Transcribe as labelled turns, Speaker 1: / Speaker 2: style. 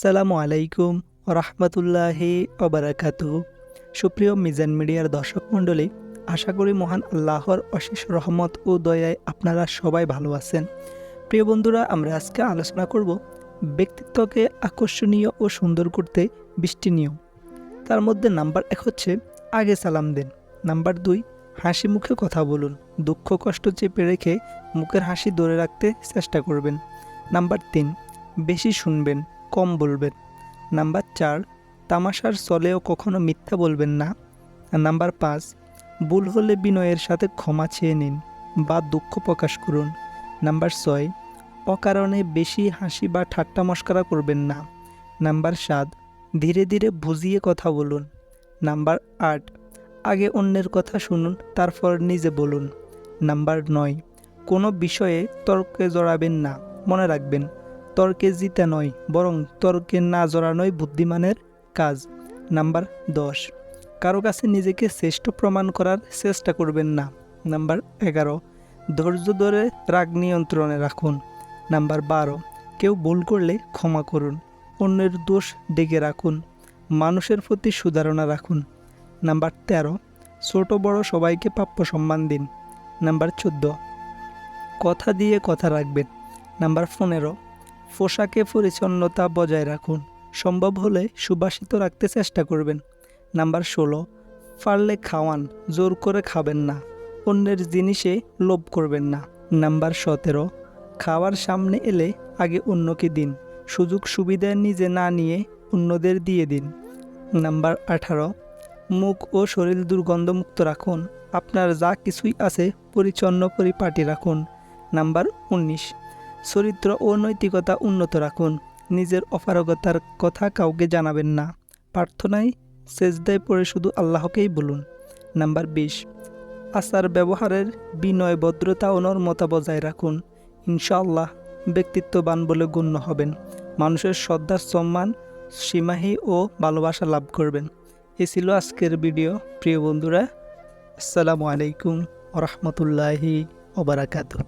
Speaker 1: আসসালামু আলাইকুম রহমতুল্লাহি অবরাকাতু সুপ্রিয় মিজান মিডিয়ার দর্শক মণ্ডলী, আশা করি মহান আল্লাহর অশেষ রহমত ও দয়ায় আপনারা সবাই ভালো আছেন। প্রিয় বন্ধুরা, আমরা আজকে আলোচনা করব ব্যক্তিত্বকে আকর্ষণীয় ও সুন্দর করতে বৃষ্টি নিয়ম। তার মধ্যে নাম্বার এক হচ্ছে, আগে সালাম দেন। নাম্বার দুই, হাসি মুখে কথা বলুন। দুঃখ কষ্ট চেপে রেখে মুখের হাসি ধরে রাখতে চেষ্টা করবেন। নাম্বার তিন, বেশি শুনবেন। কম বলবেন। নাম্বার চার, তামাশার চলেও কখনো মিথ্যা বলবেন না। নাম্বার পাঁচ, ভুল হলে বিনয়ের সাথে ক্ষমা চেয়ে নিন বা দুঃখ প্রকাশ করুন। নাম্বার ছয়, অকারণে বেশি হাসি বা ঠাট্টা মস্করা করবেন না। নাম্বার সাত, ধীরে ধীরে বুঝিয়ে কথা বলুন। নাম্বার আট, আগে অন্যের কথা শুনুন, তারপর নিজে বলুন। নাম্বার নয়, কোনো বিষয়ে তর্কে জড়াবেন না, মনে রাখবেন। তর্কে জিতা নয়, বরং তর্কে না জড়ানোই বুদ্ধিমানের কাজ। নাম্বার দশ। কারও কাছে নিজেকে শ্রেষ্ঠ প্রমাণ করার চেষ্টা করবেন না। নাম্বার এগারো। ধৈর্য ধরে রাগ নিয়ন্ত্রণে রাখুন। নাম্বার বারো। কেউ ভুল করলে ক্ষমা করুন। অন্যের দোষ ডেকে রাখুন। মানুষের প্রতি সুধারণা রাখুন। নাম্বার তেরো। ছোট বড় সবাইকে প্রাপ্য সম্মান দিন। নাম্বার চোদ্দ। কথা দিয়ে কথা রাখবেন। নাম্বার পনেরো। পোশাকে পরিচ্ছন্নতা বজায় রাখুন। সম্ভব হলে সুবাসিত রাখতে চেষ্টা করবেন। নাম্বার ষোলো, পারলে খাওয়ান, জোর করে খাবেন না। অন্যের জিনিসে লোভ করবেন না। নাম্বার সতেরো, খাওয়ার সামনে এলে আগে অন্যকে দিন। সুযোগ সুবিধা নিজে না নিয়ে অন্যদের দিয়ে দিন। নাম্বার আঠারো, মুখ ও শরীর দুর্গন্ধমুক্ত রাখুন। আপনার যা কিছুই আছে পরিচ্ছন্ন পরিপাটি রাখুন। নাম্বার উনিশ চরিত্র ও নৈতিকতা উন্নত রাখুন। নিজের অপারগতার কথা কাউকে জানাবেন না। প্রার্থনায় সেজদায় পড়ে শুধু আল্লাহকেই বলুন। নাম্বার বিশ। আচার ব্যবহারের বিনয়, ভদ্রতা ও নর্মতা বজায় রাখুন। ইনশাআল্লাহ ব্যক্তিত্ববান বলে গণ্য হবেন। মানুষের শ্রদ্ধা, সম্মান, সীমাহী ও ভালোবাসা লাভ করবেন। এ ছিল আজকের ভিডিও। প্রিয় বন্ধুরা, আসসালামু আলাইকুম রহমতুল্লাহি ওবরাকাতু.